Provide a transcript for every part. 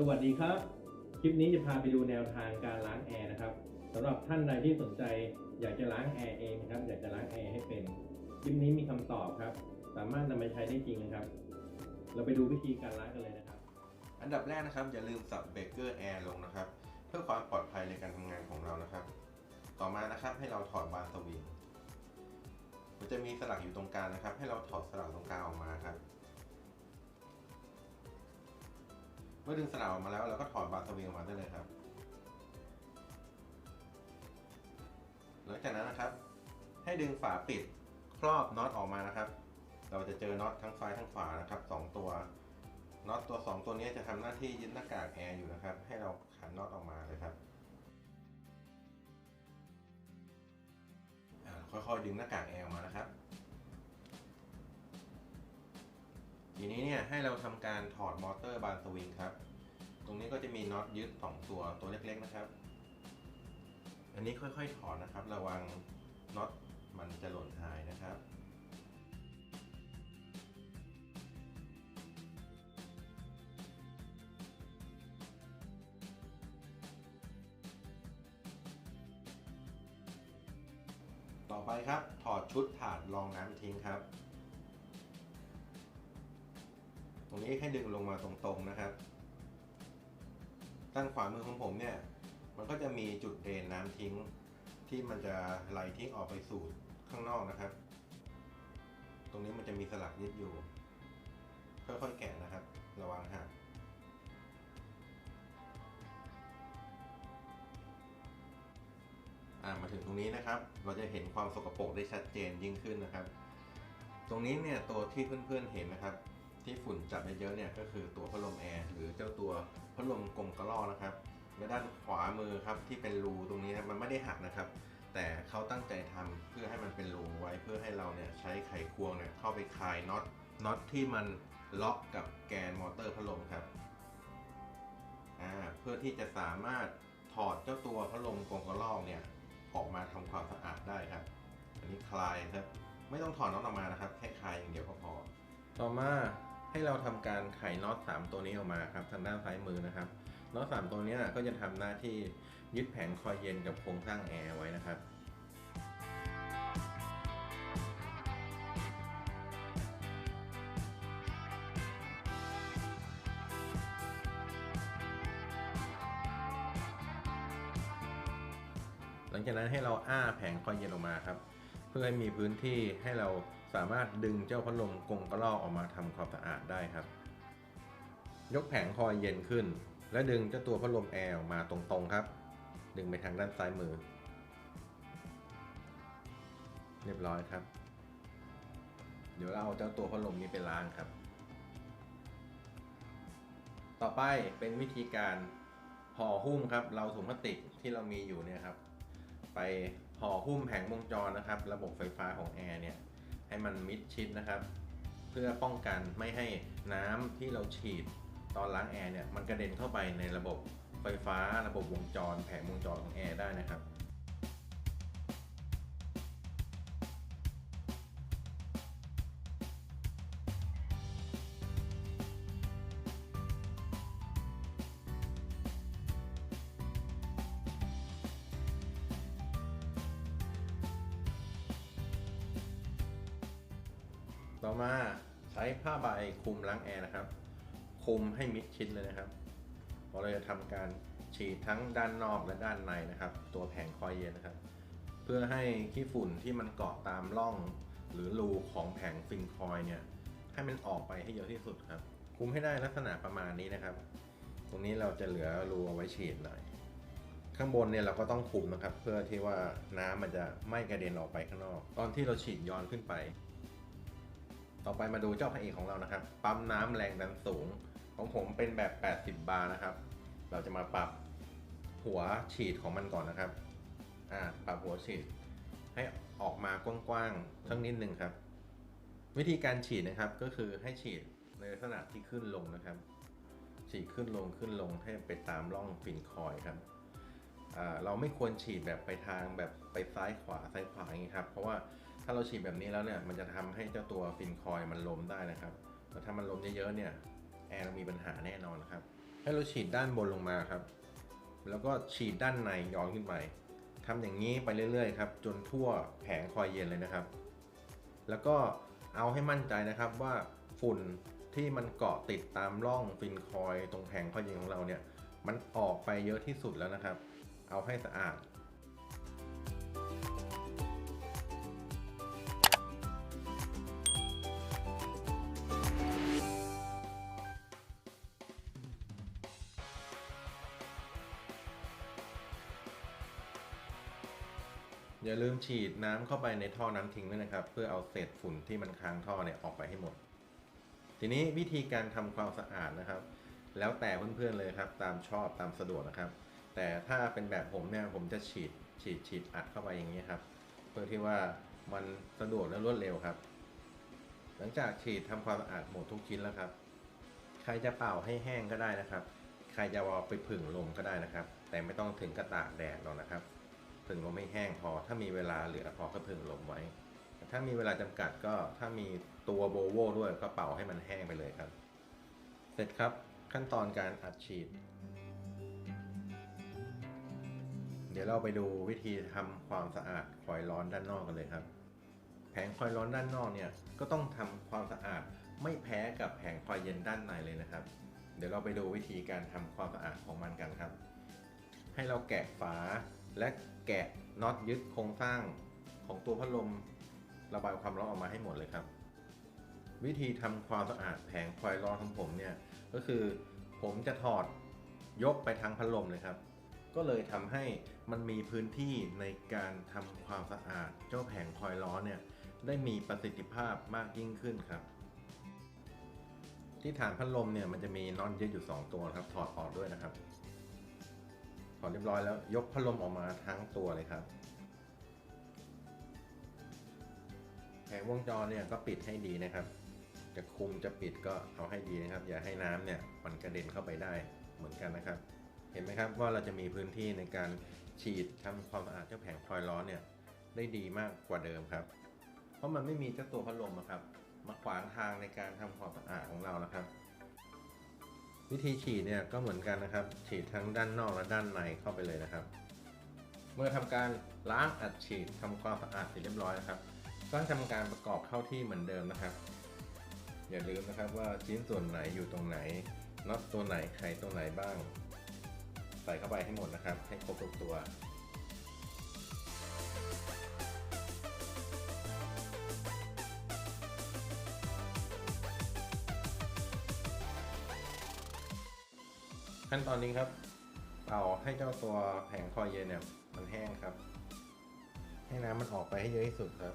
สวัสดีครับ คลิปนี้จะพาไปดูแนวทางการล้างแอร์นะครับสำหรับท่านใดที่สนใจอยากจะล้างแอร์เองนะครับ อยากจะล้างแอร์ให้เป็น คลิปนี้มีคำตอบครับ สามารถนำไปใช้ได้จริงนะครับ เราไปดูวิธีการล้างกันเลยนะครับ อันดับแรกนะครับ อย่าลืมสับเบรกเกอร์แอร์ลงนะครับ เพื่อความปลอดภัยในการทำงานของเรานะครับ ต่อมานะครับให้เราถอดบานสวิงมันจะมีสลักอยู่ตรงกลางนะครับ ให้เราถอดสลักตรงกลางออกมาครับ มื่อดึงสลักออกมาแล้วเราก็ถอดบานสวิงออกมาได้เลยครับ หลังจากนั้นนะครับ ให้ดึงฝาปิดครอบน็อตออกมานะครับ เราจะเจอน็อตทั้งซ้ายทั้งขวานะครับสองตัวน็อตตัว 2 ตัวนี้จะทำหน้าที่ยึดหน้ากากแอร์อยู่นะครับ ให้เราขันน็อตออกมาเลยครับค่อยๆดึงหน้ากากแอร์ออกมานะครับ ทีนี้เนี่ยให้เราทำการถอดมอเตอร์บานสวิงครับ ตรงนี้ก็จะมีน็อตยึดสองตัวตัวเล็กๆนะครับ อันนี้ค่อยๆถอดนะครับ ระวังน็อตมันจะหล่นหายนะครับต่อไปครับ ถอดชุดถาดรองน้ำทิ้งครับ รงนี้ให้ดึงลงมาตรงๆนะครับ ด้านขวามือของผมเนี่ย มันก็จะมีจุดเดนน้ำทิ้ง ที่มันจะไหลทิ้งออกไปสู่ข้างนอกนะครับ ตรงนี้มันจะมีสลักยึดอยู่ ค่อยๆแกะนะครับ ระวังหักมาถึงตรงนี้นะครับ เราจะเห็นความสกปรกได้ชัดเจนยิ่งขึ้นนะครับ ตรงนี้เนี่ยตัวที่เพื่อนๆเห็นนะครับ ที่ฝุ่นจับเยอะๆเนี่ยก็คือตัวพัดลมแอร์หรือเจ้าตัวพัดลมกลมกระรอกนะครับและด้านขวามือครับที่เป็นรูตรงนี้นมันไม่ได้หักนะครับ แต่เขาตั้งใจทำเพื่อให้มันเป็นรูไว้เพื่อให้เราเนี่ยใช้ไขควงเนี่ยเข้าไปคลายน็อตน็อตที่มันล็อกกับแกนมอเตอร์พัดลมครับอ่าเพื่อที่จะสามารถถอดเจ้าตัวพัดลมกลมกระรอกเนี่ยออกมาทำความสะอาดได้ครับ อันนี้คลายครับ ไม่ต้องถอดน็อตออกมานะครับ แค่คลายอย่างเดียวก็พอ ต่อมา ให้เราทำการไขน็อต3ตัวนี้ออกมาครับทางด้านซ้ายมือนะครับน็อต3ตัวนี้ก็จะทำหน้าที่ยึดแผงคอยเย็นกับโครงสร้างแอร์ไว้นะครับหลังจากนั้นให้เราอ้าแผงคอยเย็นออกมาครับ เพื่อให้มีพื้นที่ให้เรา สามารถดึงเจ้าพัดลมกรงกระรอกออกมาทำความสะอาดได้ครับ ยกแผงคอยเย็นขึ้น และดึงเจ้าตัวพัดลมแอร์ออกมาตรงๆครับ ดึงไปทางด้านซ้ายมือ เรียบร้อยครับ เดี๋ยวเราเอาเจ้าตัวพัดลมนี้ไปล้างครับ ต่อไปเป็นวิธีการห่อหุ้มครับ เราถุงพลาสติกที่เรามีอยู่เนี่ยครับ ไปห่อหุ้มแผงวงจรนะครับ ระบบไฟฟ้าของแอร์เนี่ย ให้มันมิดชิดนะครับ เพื่อป้องกันไม่ให้น้ำที่เราฉีดตอนล้างแอร์เนี่ยมันกระเด็นเข้าไปในระบบไฟฟ้าระบบวงจร แผงวงจรของแอร์ได้นะครับ ต่อมาใช้ผ้าใบคลุมล้างแอร์นะครับคลุมให้มิดชิดเลยนะครับเราจะทำการฉีดทั้งด้านนอกและด้านในนะครับ ตัวแผงคอยเย็นนะครับ เพื่อให้ขี้ฝุ่นที่มันเกาะตามร่อง หรือรูของแผงฟินคอยเนี่ยให้มันออกไปให้เยอะที่สุดครับคลุมให้ได้ลักษณะประมาณนี้นะครับ ตรงนี้เราจะเหลือรูเอาไว้ฉีดหน่อย ข้างบนเนี่ยเราก็ต้องคลุมนะครับ เพื่อที่ว่าน้ำมันจะไม่กระเด็นออกไปข้างนอก ตอนที่เราฉีดย้อนขึ้นไป ต่อไปมาดูเจ้าพระเอกของเรานะครับ ปั๊มน้ำแรงดันสูง ของผมเป็นแบบ 80 บาร์นะครับ เราจะมาปรับหัวฉีดของมันก่อนนะครับ อ่า ปรับหัวฉีด ให้ออกมากว้างๆสักนิดหนึ่งครับ วิธีการฉีดนะครับก็คือให้ฉีดในลักษณะที่ขึ้นลงนะครับ ฉีดขึ้นลงขึ้นลงให้ไปตามร่องฟินคอยครับเราไม่ควรฉีดแบบไปทางแบบไปซ้ายขวาซ้ายขวาอย่างนี้ครับ เพราะว่า ถ้าเราฉีดแบบนี้แล้วเนี่ยมันจะทำให้เจ้าตัวฟินคอยมันล้มได้นะครับแล้วถ้ามันล้มเยอะๆเนี่ยแอร์เรามีปัญหาแน่นอนนครับ ให้เราฉีดด้านบนลงมาครับ แล้วก็ฉีดด้านในย้อนขึ้นไปทำอย่างนี้ไปเรื่อยๆครับ จนทั่วแผงคอยเย็นเลยนะครับ แล้วก็เอาให้มั่นใจนะครับว่าฝุ่นที่มันเกาะติดตามร่องฟินคอยตรงแผงคอยเย็นของเราเนี่ย มันออกไปเยอะที่สุดแล้วนะครับ เอาให้สะอาด อย่าลืมฉีดน้ำเข้าไปในท่อน้ำทิ้งด้วยนะครับ เพื่อเอาเศษฝุ่นที่มันค้างท่อเนี่ยออกไปให้หมด ทีนี้วิธีการทำความสะอาดนะครับ แล้วแต่เพื่อนๆเลยครับ ตามชอบตามสะดวกนะครับ แต่ถ้าเป็นแบบผมเนี่ยผมจะฉีดฉีดฉีดอัดเข้าไปอย่างนี้ครับ เพื่อที่ว่ามันสะดวกและรวดเร็วครับ หลังจากฉีดทำความสะอาดหมดทุกชิ้นแล้วครับ ใครจะเป่าให้แห้งก็ได้นะครับ ใครจะเอาไปผึ่งลมก็ได้นะครับ แต่ไม่ต้องถึงกระตากแดดหรอกนะครับ ผึ่งลมไม่แห้งพอ ถ้ามีเวลาเหลือพอก็ผึ่งลมไว้ ถ้ามีเวลาจำกัดก็ถ้ามีตัวโบโวด้วยก็เป่าให้มันแห้งไปเลยครับ เสร็จครับขั้นตอนการอัดฉีด เดี๋ยวเราไปดูวิธีทำความสะอาดคอยร้อนด้านนอกกันเลยครับ แผงคอยร้อนด้านนอกเนี่ยก็ต้องทำความสะอาดไม่แพ้กับแผงคอยเย็นด้านในเลยนะครับ เดี๋ยวเราไปดูวิธีการทำความสะอาดของมันกันครับ ให้เราแกะฝาและ แกะน็อตยึดโครงสร้างของตัวพัดลมระบายความร้อนออกมาให้หมดเลยครับ วิธีทำความสะอาดแผงคอยร้อนของผมเนี่ยก็คือผมจะถอดยกไปทางพัดลมเลยครับ ก็เลยทำให้มันมีพื้นที่ในการทำความสะอาดเจ้าแผงคอยร้อนเนี่ยได้มีประสิทธิภาพมากยิ่งขึ้นครับ ที่ฐานพัดลมเนี่ยมันจะมีน็อตยึดอยู่ 2 ตัวครับถอดออกด้วยนะครับ ถอเรียบร้อยแล้วยกพัดลมออกมาทั้งตัวเลยครับแผงวงจรเนี่ยก็ปิดให้ดีนะครับ จะคุมจะปิดก็เอาให้ดีนะครับ อย่าให้น้ำเนี่ยมันกระเด็นเข้าไปได้เหมือนกันนะครับ เห็นไหมครับว่าเราจะมีพื้นที่ในการฉีดทำความสะอาดเจ้าแผงคอยล์ร้อนเนี่ยได้ดีมากกว่าเดิมครับ เพราะมันไม่มีเจ้าตัวพัดลมอะครับ มาขวางทางในการทำความสะอาดของเรานะครับ วิธีฉีดเนี่ยก็เหมือนกันนะครับ ฉีดทั้งด้านนอกและด้านในเข้าไปเลยนะครับ เมื่อทำการล้างอัดฉีดทำความสะอาดเสร็จเรียบร้อยนะครับ ก็ทำการประกอบเข้าที่เหมือนเดิมนะครับ อย่าลืมนะครับว่าชิ้นส่วนไหนอยู่ตรงไหนน็อตตัวไหนไขตรงไหนบ้าง ใส่เข้าไปให้หมดนะครับ ให้ครบทุกตัว ขั้นตอนนี้ครับเป่าให้เจ้าตัวแผงคอยเย็นเนี่ย มันแห้งครับ ให้น้ำมันออกไปให้เยอะที่สุดครับ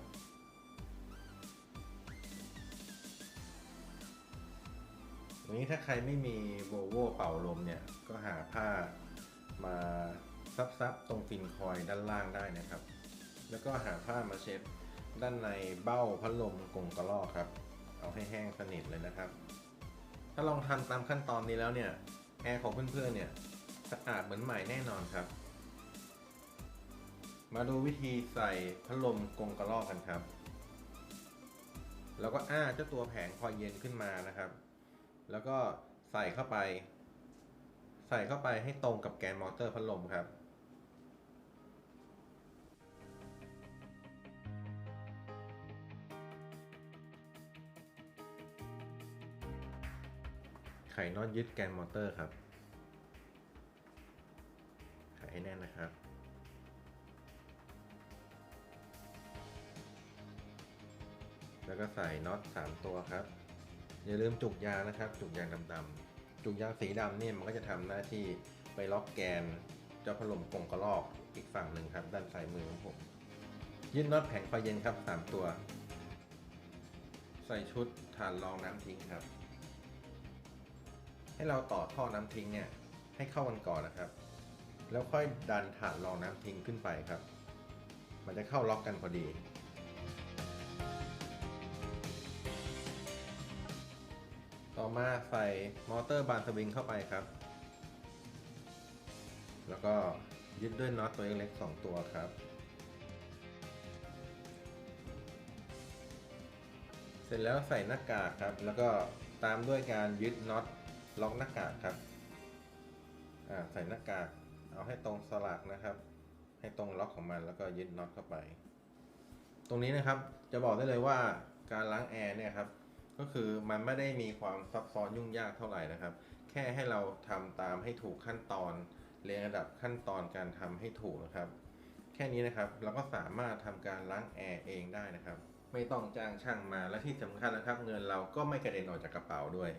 วันนี้ถ้าใครไม่มีโวโวเป่าลมเนี่ย ก็หาผ้ามาซับๆตรงฟินคอยด้านล่างได้นะครับ แล้วก็หาผ้ามาเช็ดด้านในเบ้าพัดลมกรงกระรอกครับ เอาให้แห้งสนิทเลยนะครับ ถ้าลองทำตามขั้นตอนนี้แล้วเนี่ย แอร์ของเพื่อนๆเนี่ยสะอาดเหมือนใหม่แน่นอนครับ มาดูวิธีใส่พัดลมกรงกระรอกกันครับ แล้วก็อ้าเจ้าตัวแผงคอยเย็นขึ้นมานะครับ แล้วก็ใส่เข้าไป ใส่เข้าไปให้ตรงกับแกนมอเตอร์พัดลมครับ ไขน็อตยึดแกนมอเตอร์ครับ ไขให้แน่นนะครับ แล้วก็ใส่น็อต3 ตัวครับ อย่าลืมจุกยางนะครับ จุกยางดำๆจุกยางสีดำเนี่ยมันก็จะทำหน้าที่ไปล็อกแกนเจ้าพัดลมกงกระรอกอีกฝั่งหนึ่งครับ ด้านซ้ายมือของผม ยึดน็อตแผงไฟเย็นครับ 3 ตัว ใส่ชุดฐานรองน้ำทิ้งครับ ให้เราต่อท่อน้ำทิ้งเนี่ยให้เข้ากันก่อนนะครับ แล้วค่อยดันฐานรองน้ำทิ้งขึ้นไปครับ มันจะเข้าล็อกกันพอดี ต่อมาใส่มอเตอร์บานสวิงเข้าไปครับ แล้วก็ยึดด้วยน็อตตัวเล็กๆ2ตัวครับ เสร็จแล้วใส่หน้ากากครับ แล้วก็ตามด้วยการยึดน็อต ล็อกหน้ากากครับอ่าใส่หน้ากากเอาให้ตรงสลักนะครับ ให้ตรงล็อกของมันแล้วก็ยึดน็อตเข้าไป ตรงนี้นะครับจะบอกได้เลยว่าการล้างแอร์เนี่ยครับก็คือมันไม่ได้มีความซับซ้อนยุ่งยากเท่าไหร่นะครับ แค่ให้เราทำตามให้ถูกขั้นตอนเรียงระดับขั้นตอนการทำให้ถูกนะครับ แค่นี้นะครับเราก็สามารถทำการล้างแอร์เองได้นะครับ ไม่ต้องจ้างช่างมาและที่สำคัญนะครับ เงินเราก็ไม่กระเด็นออกจากกระเป๋าด้วย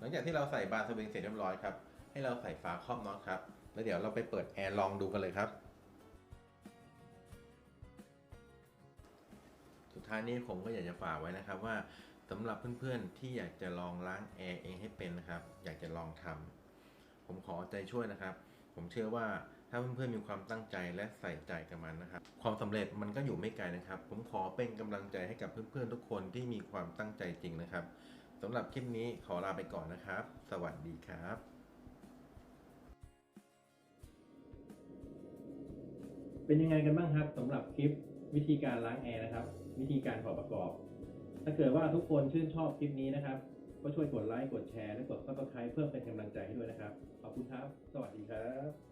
หลังจากที่เราใส่บานสวิงเสร็จเรียบร้อยครับ ให้เราใส่ฝาครอบน็อตครับ แล้วเดี๋ยวเราไปเปิดแอร์ลองดูกันเลยครับ สุดท้ายนี้ผมก็อยากจะฝากไว้นะครับว่าสำหรับเพื่อนๆที่อยากจะลองล้างแอร์เองให้เป็นนะครับ อยากจะลองทำผมขอใจช่วยนะครับ ผมเชื่อว่าถ้าเพื่อนๆมีความตั้งใจและใส่ใจกับมันนะครับ ความสำเร็จมันก็อยู่ไม่ไกลนะครับ ผมขอเป็นกำลังใจให้กับเพื่อนๆทุกคนที่มีความตั้งใจจริงนะครับ สำหรับคลิปนี้ขอลาไปก่อนนะครับ สวัสดีครับเป็นยังไงกันบ้างครับสำหรับคลิปวิธีการล้างแอร์นะครับ วิธีการถอประกอบ ถ้าเกิดว่าทุกคนชื่นชอบคลิปนี้นะครับ ก็ช่วยกดไลค์กดแชร์และกด subscribe เพื่อเป็นกำลังใจให้ด้วยนะครับ ขอบคุณครับ สวัสดีครับ